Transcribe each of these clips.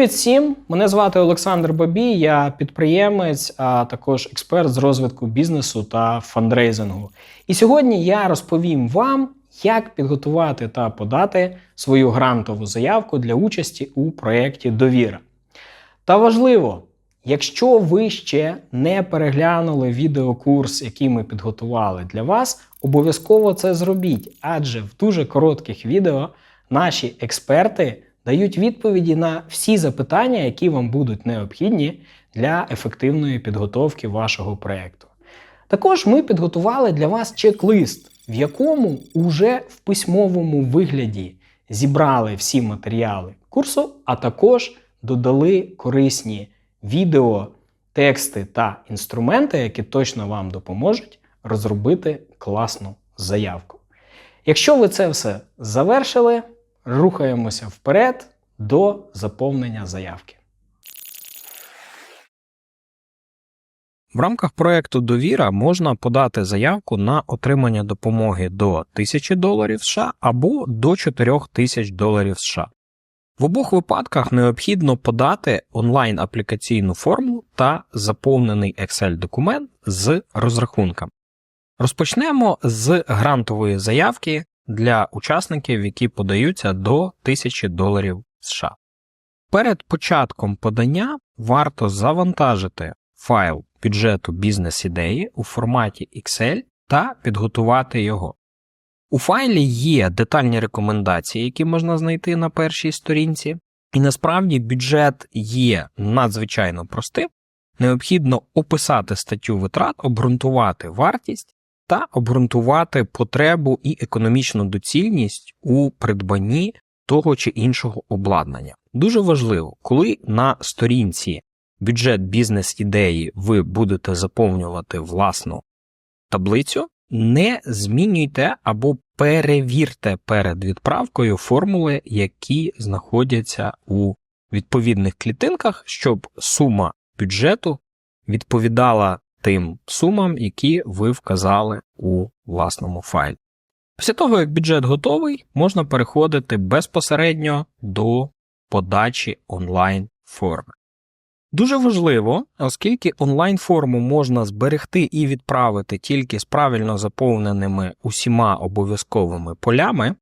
Привіт всім! Мене звати Олександр Бабій, я підприємець, а також експерт з розвитку бізнесу та фандрейзингу. І сьогодні я розповім вам, як підготувати та подати свою грантову заявку для участі у проєкті Довіра. Та важливо, якщо ви ще не переглянули відеокурс, який ми підготували для вас, обов'язково це зробіть, адже в дуже коротких відео наші експерти дають відповіді на всі запитання, які вам будуть необхідні для ефективної підготовки вашого проєкту. Також ми підготували для вас чек-лист, в якому уже в письмовому вигляді зібрали всі матеріали курсу, а також додали корисні відео, тексти та інструменти, які точно вам допоможуть розробити класну заявку. Якщо ви це все завершили, рухаємося вперед до заповнення заявки. В рамках проекту Довіра можна подати заявку на отримання допомоги до 1000 доларів США або до 4000 доларів США. В обох випадках необхідно подати онлайн-аплікаційну форму та заповнений Excel-документ з розрахунками. Розпочнемо з грантової заявки для учасників, які подаються до 1000 доларів США. Перед початком подання варто завантажити файл бюджету бізнес-ідеї у форматі Excel та підготувати його. У файлі є детальні рекомендації, які можна знайти на першій сторінці, і насправді бюджет є надзвичайно простим. Необхідно описати статтю витрат, обґрунтувати вартість та обґрунтувати потребу і економічну доцільність у придбанні того чи іншого обладнання. Дуже важливо, коли на сторінці бюджет бізнес-ідеї ви будете заповнювати власну таблицю, не змінюйте або перевірте перед відправкою формули, які знаходяться у відповідних клітинках, щоб сума бюджету відповідала тим сумам, які ви вказали у власному файлі. Після того, як бюджет готовий, можна переходити безпосередньо до подачі онлайн форми. Дуже важливо, оскільки онлайн-форму можна зберегти і відправити тільки з правильно заповненими усіма обов'язковими полями,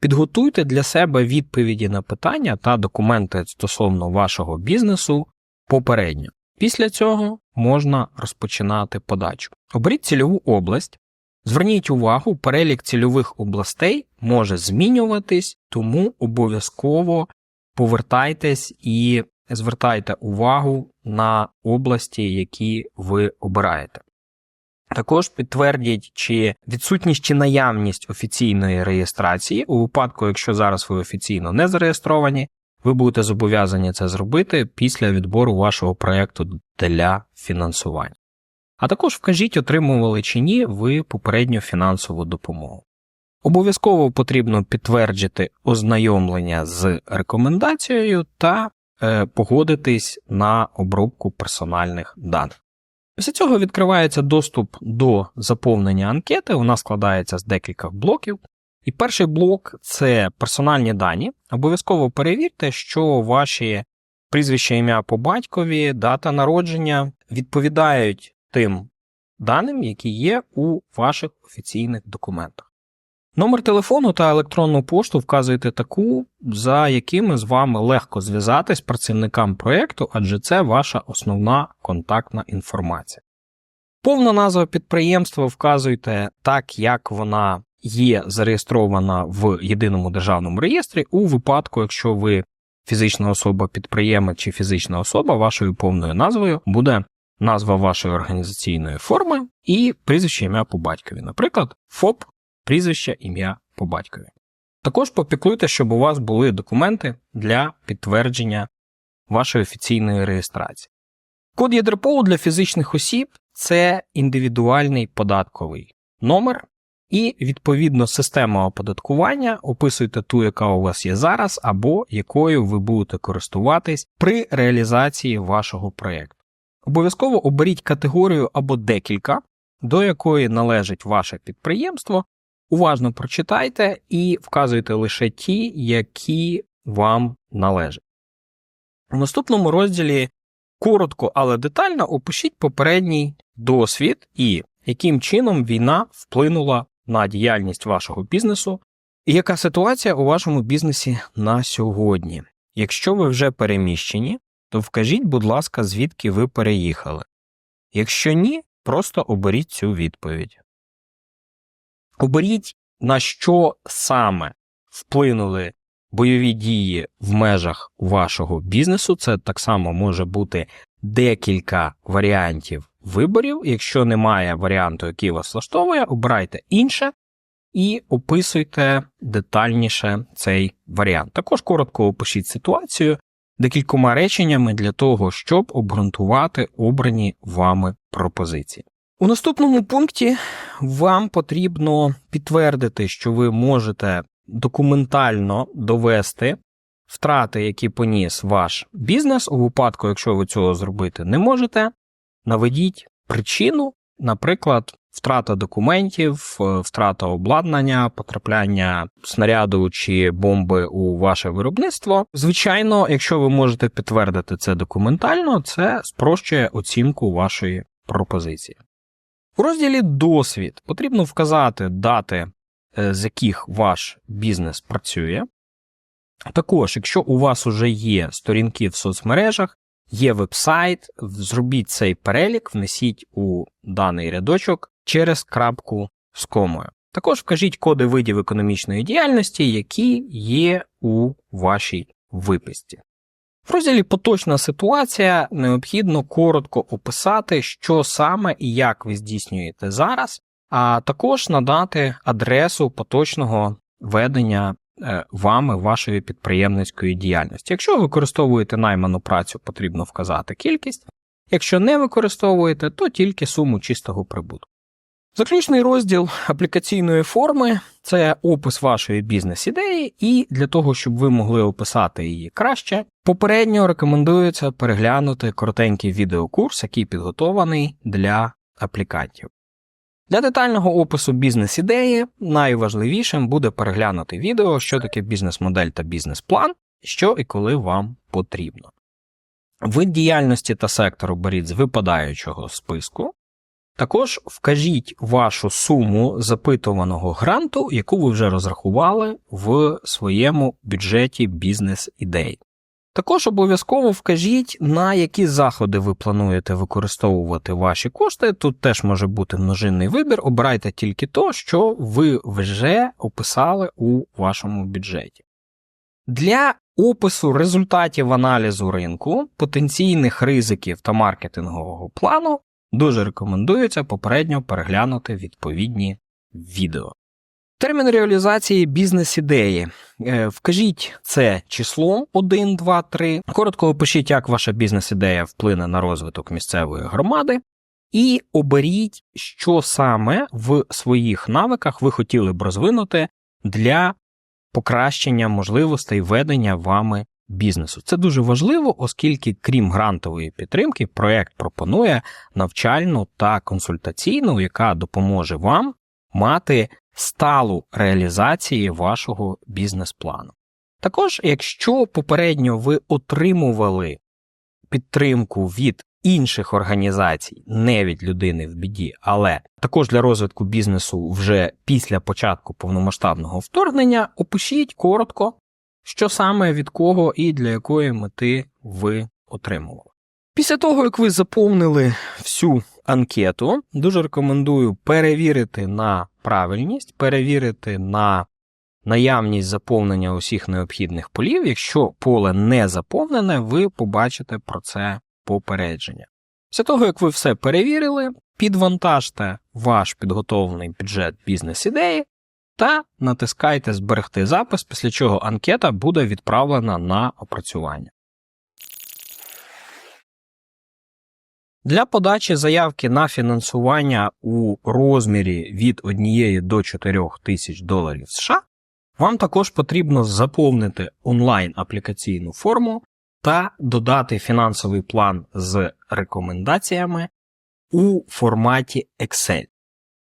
підготуйте для себе відповіді на питання та документи стосовно вашого бізнесу попередньо. Після цього можна розпочинати подачу. Оберіть цільову область. Зверніть увагу, перелік цільових областей може змінюватись, тому обов'язково повертайтесь і звертайте увагу на області, які ви обираєте. Також підтвердіть, чи відсутність чи наявність офіційної реєстрації у випадку, якщо зараз ви офіційно не зареєстровані, ви будете зобов'язані це зробити після відбору вашого проєкту для фінансування. А також вкажіть, отримували чи ні ви попередню фінансову допомогу. Обов'язково потрібно підтвердити ознайомлення з рекомендацією та е, погодитись на обробку персональних даних. Після цього відкривається доступ до заповнення анкети, вона складається з декількох блоків. І перший блок це персональні дані. Обов'язково перевірте, що ваші прізвище ім'я по батькові, дата народження відповідають тим даним, які є у ваших офіційних документах. Номер телефону та електронну пошту вказуєте таку, за якими з вами легко зв'язатись працівникам проєкту, адже це ваша основна контактна інформація. Повна назва підприємства вказуйте так, як вона є зареєстрована в єдиному державному реєстрі у випадку, якщо ви фізична особа підприємець чи фізична особа, вашою повною назвою буде назва вашої організаційної форми і прізвище ім'я по батькові. Наприклад, ФОП, прізвище ім'я по батькові. Також попіклуйте, щоб у вас були документи для підтвердження вашої офіційної реєстрації. Код ЄДРПО для фізичних осіб це індивідуальний податковий номер, і, відповідно, система оподаткування описуйте ту, яка у вас є зараз, або якою ви будете користуватись при реалізації вашого проєкту. Обов'язково оберіть категорію або декілька, до якої належить ваше підприємство. Уважно прочитайте і вказуйте лише ті, які вам належать. У наступному розділі коротко, але детально опишіть попередній досвід і яким чином війна вплинула на діяльність вашого бізнесу, і яка ситуація у вашому бізнесі на сьогодні. Якщо ви вже переміщені, то вкажіть, будь ласка, звідки ви переїхали. Якщо ні, просто оберіть цю відповідь. Оберіть, на що саме вплинули бойові дії в межах вашого бізнесу. Це так само може бути декілька варіантів виборів. Якщо немає варіанту, який вас влаштовує, обирайте інше і описуйте детальніше цей варіант. Також коротко опишіть ситуацію декількома реченнями для того, щоб обґрунтувати обрані вами пропозиції. У наступному пункті вам потрібно підтвердити, що ви можете документально довести втрати, які поніс ваш бізнес. У випадку, якщо ви цього зробити не можете, наведіть причину, наприклад, втрата документів, е, втрата обладнання, потрапляння снаряду чи бомби у ваше виробництво. Звичайно, якщо ви можете підтвердити це документально, це спрощує оцінку вашої пропозиції. У розділі досвід потрібно вказати дати, е, з яких ваш бізнес працює. Також, якщо у вас вже є сторінки в соцмережах, є вебсайт, зробіть цей перелік, внесіть у даний рядочок через крапку з комою. Також вкажіть коди видів економічної діяльності, які є у вашій виписці. В розділі Поточна ситуація необхідно коротко описати, що саме і як ви здійснюєте зараз, а також надати адресу поточного ведення вами вашої підприємницької діяльності. Якщо використовуєте найману працю, потрібно вказати кількість. Якщо не використовуєте, то тільки суму чистого прибутку. Заключний розділ аплікаційної форми це опис вашої бізнес-ідеї, і для того, щоб ви могли описати її краще, попередньо рекомендується переглянути коротенький відеокурс, який підготований для аплікантів. Для детального опису бізнес-ідеї найважливішим буде переглянути відео, що таке бізнес-модель та бізнес-план, що і коли вам потрібно. Вид діяльності та сектору беріть з випадаючого списку. Також вкажіть вашу суму запитуваного гранту, яку ви вже розрахували в своєму бюджеті бізнес-ідей. Також обов'язково вкажіть, на які заходи ви плануєте використовувати ваші кошти. Тут теж може бути множинний вибір. Обирайте тільки то, що ви вже описали у вашому бюджеті. Для опису результатів аналізу ринку, потенційних ризиків та маркетингового плану дуже рекомендується попередньо переглянути відповідні відео. Термін реалізації бізнес-ідеї. Е, Вкажіть це числом 1, 2, 3. Коротко опишіть, як ваша бізнес-ідея вплине на розвиток місцевої громади, і оберіть, що саме в своїх навиках ви хотіли б розвинути для покращення можливостей ведення вами бізнесу. Це дуже важливо, оскільки, крім грантової підтримки, проект пропонує навчальну та консультаційну, яка допоможе вам мати сталу реалізації вашого бізнес-плану. Також, якщо попередньо ви отримували підтримку від інших організацій, не від людини в біді, але також для розвитку бізнесу вже після початку повномасштабного вторгнення, опишіть коротко, що саме від кого і для якої мети ви отримували. Після того, як ви заповнили всю анкету, дуже рекомендую перевірити на правильність, перевірити на наявність заповнення усіх необхідних полів. Якщо поле не заповнене, ви побачите про це попередження. Після того, як ви все перевірили, підвантажте ваш підготовлений бюджет бізнес-ідеї та натискайте Зберегти запис, після чого анкета буде відправлена на опрацювання. Для подачі заявки на фінансування у розмірі від 1 до 4 тисяч доларів США вам також потрібно заповнити онлайн-аплікаційну форму та додати фінансовий план з рекомендаціями у форматі Excel.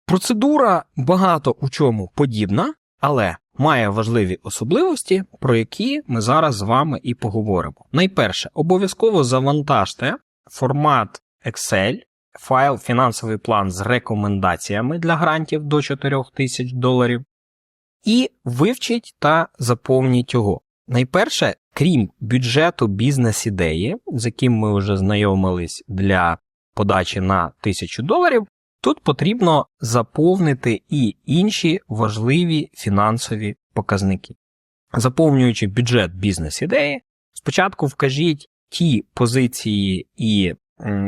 Процедура багато у чому подібна, але має важливі особливості, про які ми зараз з вами і поговоримо. Найперше, обов'язково завантажте формат Excel, файл фінансовий план з рекомендаціями для грантів до 4 тисяч доларів, і вивчіть та заповніть його. Найперше, крім бюджету бізнес-ідеї, з яким ми вже знайомились для подачі на 1000 доларів, тут потрібно заповнити і інші важливі фінансові показники. Заповнюючи бюджет бізнес-ідеї, спочатку вкажіть ті позиції і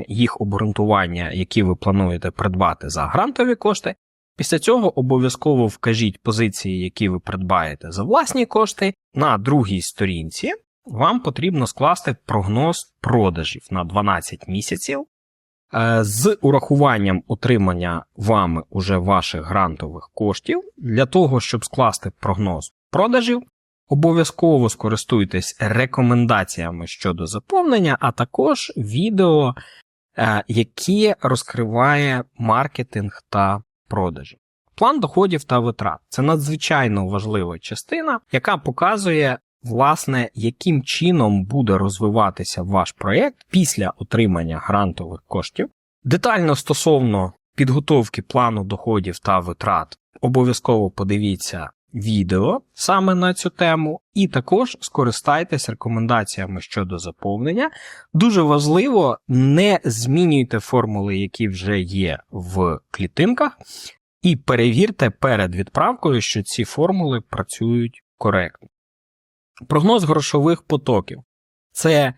їх обґрунтування, які ви плануєте придбати за грантові кошти. Після цього обов'язково вкажіть позиції, які ви придбаєте за власні кошти. На другій сторінці вам потрібно скласти прогноз продажів на 12 місяців е, з урахуванням отримання вами уже ваших грантових коштів. Для того, щоб скласти прогноз продажів, обов'язково скористуйтесь рекомендаціями щодо заповнення, а також відео, е, яке розкриває маркетинг та продажі. План доходів та витрат це надзвичайно важлива частина, яка показує, власне, яким чином буде розвиватися ваш проєкт після отримання грантових коштів. Детально стосовно підготовки плану доходів та витрат, обов'язково подивіться відео саме на цю тему, і також скористайтесь рекомендаціями щодо заповнення. Дуже важливо, не змінюйте формули, які вже є в клітинках, і перевірте перед відправкою, що ці формули працюють коректно. Прогноз грошових потоків це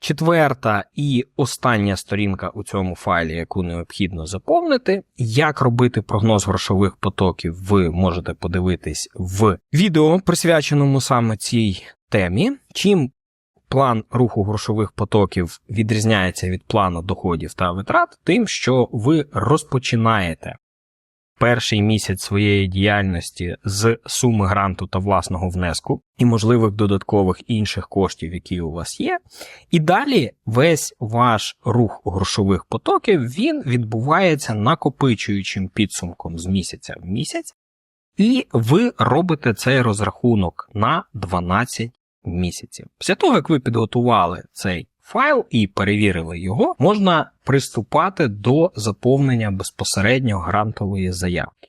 четверта і остання сторінка у цьому файлі, яку необхідно заповнити. Як робити прогноз грошових потоків, ви можете подивитись в відео, присвяченому саме цій темі. Чим план руху грошових потоків відрізняється від плану доходів та витрат, тим, що ви розпочинаєте перший місяць своєї діяльності з суми гранту та власного внеску і можливих додаткових інших коштів, які у вас є. І далі весь ваш рух грошових потоків він відбувається накопичуючим підсумком з місяця в місяць, і ви робите цей розрахунок на 12 місяців. Після того, як ви підготували цей файл і перевірили його, можна приступати до заповнення безпосередньо грантової заявки.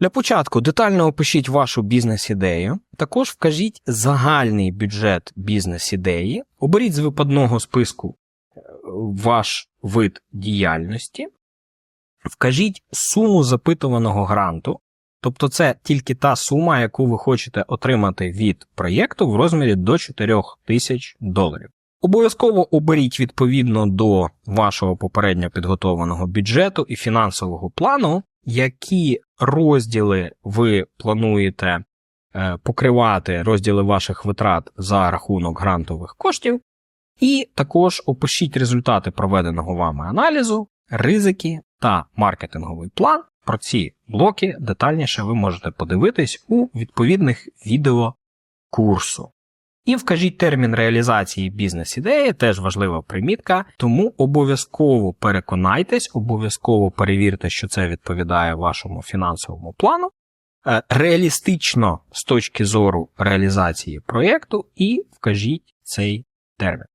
Для початку детально опишіть вашу бізнес-ідею, також вкажіть загальний бюджет бізнес-ідеї, оберіть з випадного списку е, ваш вид діяльності, вкажіть суму запитуваного гранту, тобто це тільки та сума, яку ви хочете отримати від проєкту в розмірі до 4 тисяч доларів. Обов'язково оберіть відповідно до вашого попередньо підготованого бюджету і фінансового плану, які розділи ви плануєте е, покривати розділи ваших витрат за рахунок грантових коштів, і також опишіть результати проведеного вами аналізу, ризики та маркетинговий план. Про ці блоки детальніше ви можете подивитись у відповідних відео курсу. І вкажіть термін реалізації бізнес-ідеї, теж важлива примітка, тому обов'язково переконайтесь, обов'язково перевірте, що це відповідає вашому фінансовому плану, е, реалістично з точки зору реалізації проєкту, і вкажіть цей термін.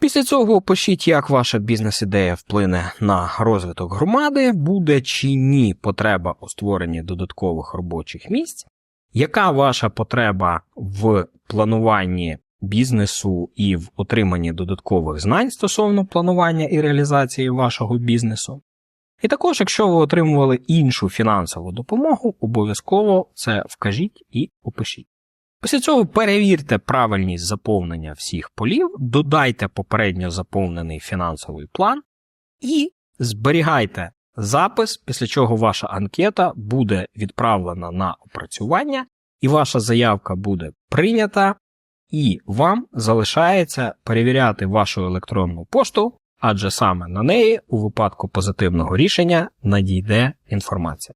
Після цього опишіть, як ваша бізнес-ідея вплине на розвиток громади, буде чи ні потреба у створенні додаткових робочих місць, яка ваша потреба в плануванні бізнесу і в отриманні додаткових знань стосовно планування і реалізації вашого бізнесу? І також, якщо ви отримували іншу фінансову допомогу, обов'язково це вкажіть і опишіть. Після цього перевірте правильність заповнення всіх полів, додайте попередньо заповнений фінансовий план і зберігайте запис, після чого ваша анкета буде відправлена на опрацювання, і ваша заявка буде прийнята, і вам залишається перевіряти вашу електронну пошту, адже саме на неї у випадку позитивного рішення надійде інформація.